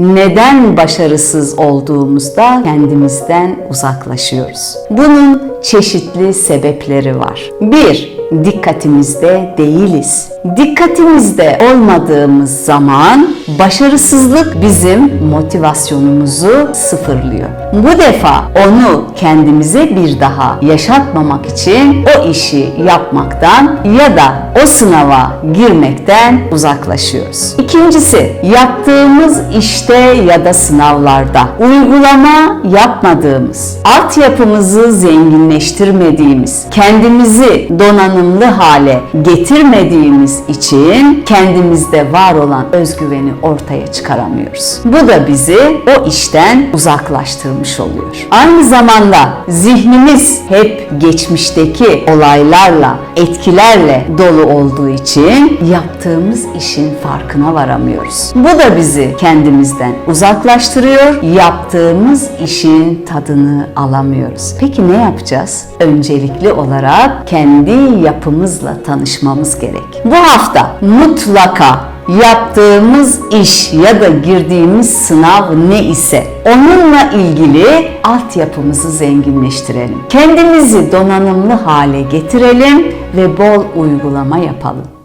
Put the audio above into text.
neden başarısız olduğumuzda kendimizden uzaklaşıyoruz. Bunun çeşitli sebepleri var. 1. Dikkatimizde değiliz. Dikkatimizde olmadığımız zaman başarısızlık bizim motivasyonumuzu sıfırlıyor. Bu defa onu kendimize bir daha yaşatmamak için o işi yapmaktan ya da o sınava girmekten uzaklaşıyoruz. İkincisi, yaptığımız işte ya da sınavlarda uygulama yapmadığımız, altyapımızı zenginleştirmediğimiz, kendimizi donanımlı hale getirmediğimiz için kendimizde var olan özgüveni ortaya çıkaramıyoruz. Bu da bizi o işten uzaklaştırmış oluyor. Aynı zamanda zihnimiz hep geçmişteki olaylarla, etkilerle dolu olduğu için yaptığımız işin farkına varamıyoruz. Bu da bizi kendimizden uzaklaştırıyor, yaptığımız işin tadını alamıyoruz. Peki ne yapacağız? Öncelikli olarak kendi yapımızla tanışmamız gerek. Bu hafta mutlaka yaptığımız iş ya da girdiğimiz sınav ne ise onunla ilgili altyapımızı zenginleştirelim. Kendimizi donanımlı hale getirelim ve bol uygulama yapalım.